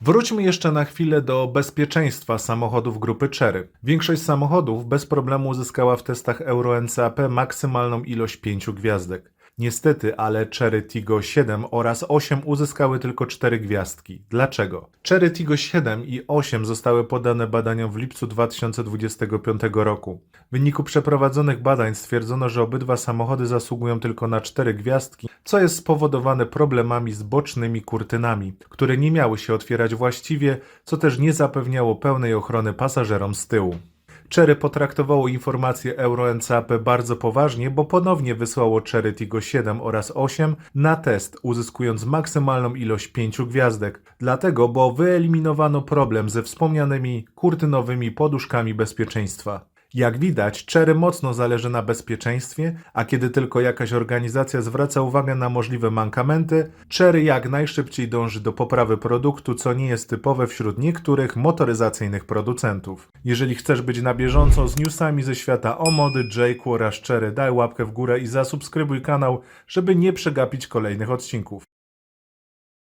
Wróćmy jeszcze na chwilę do bezpieczeństwa samochodów grupy Chery. Większość samochodów bez problemu uzyskała w testach Euro NCAP maksymalną ilość 5 gwiazdek. Niestety, ale Chery Tiggo 7 oraz 8 uzyskały tylko 4 gwiazdki. Dlaczego? Chery Tiggo 7 i 8 zostały poddane badaniom w lipcu 2025 roku. W wyniku przeprowadzonych badań stwierdzono, że obydwa samochody zasługują tylko na 4 gwiazdki, co jest spowodowane problemami z bocznymi kurtynami, które nie miały się otwierać właściwie, co też nie zapewniało pełnej ochrony pasażerom z tyłu. Cherry potraktowało informacje Euro NCAP bardzo poważnie, bo ponownie wysłało Cherry Tiggo 7 oraz 8 na test, uzyskując maksymalną ilość 5 gwiazdek. Dlatego, bo wyeliminowano problem ze wspomnianymi kurtynowymi poduszkami bezpieczeństwa. Jak widać, Cherry mocno zależy na bezpieczeństwie, a kiedy tylko jakaś organizacja zwraca uwagę na możliwe mankamenty, Cherry jak najszybciej dąży do poprawy produktu, co nie jest typowe wśród niektórych motoryzacyjnych producentów. Jeżeli chcesz być na bieżąco z newsami ze świata Omody, Jake oraz Cherry, daj łapkę w górę i zasubskrybuj kanał, żeby nie przegapić kolejnych odcinków.